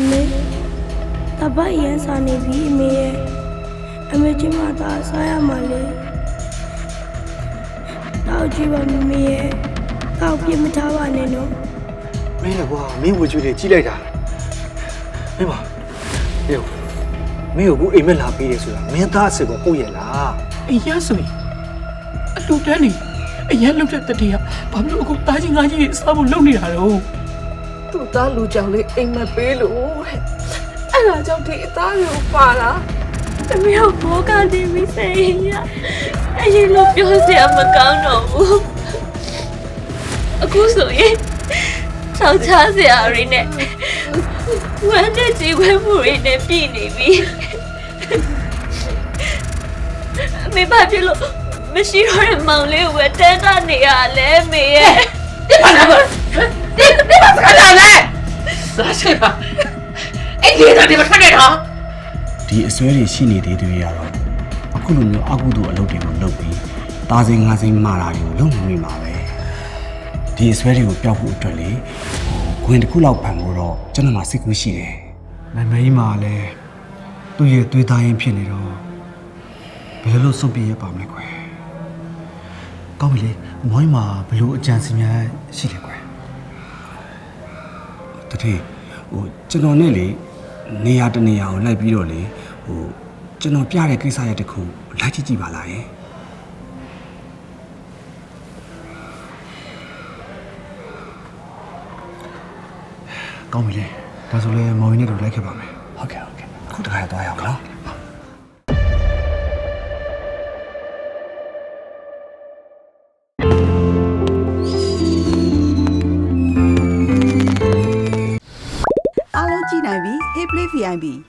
အမေတပတ်ရန်စာနေပြီအမေရဲ့အမေချင်းမသာစားရမှာလေတောက်ကြည့်ပါမမေရဲ့တောက်ပြစ်မထားပါနဲ့နော်မင်းလည်းကွာမင်းဝကြွေးလေးကြီးလိုက်တာမင်းပါဟေးမင်းကိုအခုအိမ်မက်လာပေးတယ်ဆိုတာမင်းသားအစ်ကိုဟုတ်ရဲ့လားအရင်ဆိုရင်အလူတန်းနေအရင်လုတ်တဲ့တတိယဘာလို့အခုတားကြီးငါးကြီးတွေစားဖို့လုပ်နေတာတော့ သူ့သားလူကြောင့်လေးအိမ်မက်ပေးလို့တဲ့အဲ့ဒါကြောင့်ဒီအသားတွေကိုပါလာတမီးကိုဘောကနေပြီးစိတ်ရအရင်လိုပြောစရာမကောင်းတော့ဘူးအခုဆိုရင်ဆောက်ချစရာတွေနဲ့ဝမ်းတဲ့ကြည်ဝဲမှုတွေနဲ့ပြည်နေပြီအမေဘာဖြစ်လို့မရှိတော့တဲ့မောင်လေးကိုပဲတဲတာနေရလဲမေရဲ့စားရှိပါ အဲ့ဒီတော့ဒီမထွက်နဲ့တော့ဒီအစွဲတွေရှိနေသေးသေးရတော့အခုလိုမျိုးအကုသို့အလုပ်တွေကိုလုပ်ပြီးတာစင်ငါစင်မာတာတွေကိုလုပ်နေမှာပဲဒီအစွဲတွေကိုပျောက်ဖို့အတွက်လေဟိုခွင်တစ်ခုလောက်ဖန်ဖို့တော့ကျွန်တော်မှစိတ်ကူးရှိတယ်မမကြီးမာလည်းသူ့ရဲ့သွေးသားရင်ဖြစ်နေတော့ဘယ်လိုဆုံးပြရပါမလဲကွယ်ကောင်းပြီလေမွိုင်းမှာဘယ်လိုအကြံစီများရှိလဲကွယ် တတိဟိုကျွန်တော်နဲ့လေနေရာတစ်နေရာကိုလိုက်ပြီးတော့လေဟိုကျွန်တော်ပြတဲ့ကိစ္စရဲ့တစ်ခုလိုက်ကြည့်ကြည့်ပါလားယင်ကောင်းပြီလေဒါဆိုလဲမောင်ရင်နဲ့တို့လိုက်ခဲ့ပါမယ်ဟုတ်ကဲ့ဟုတ်ကဲ့အခုတခါတော့သွားရအောင်နော်အားလုံး Play VIP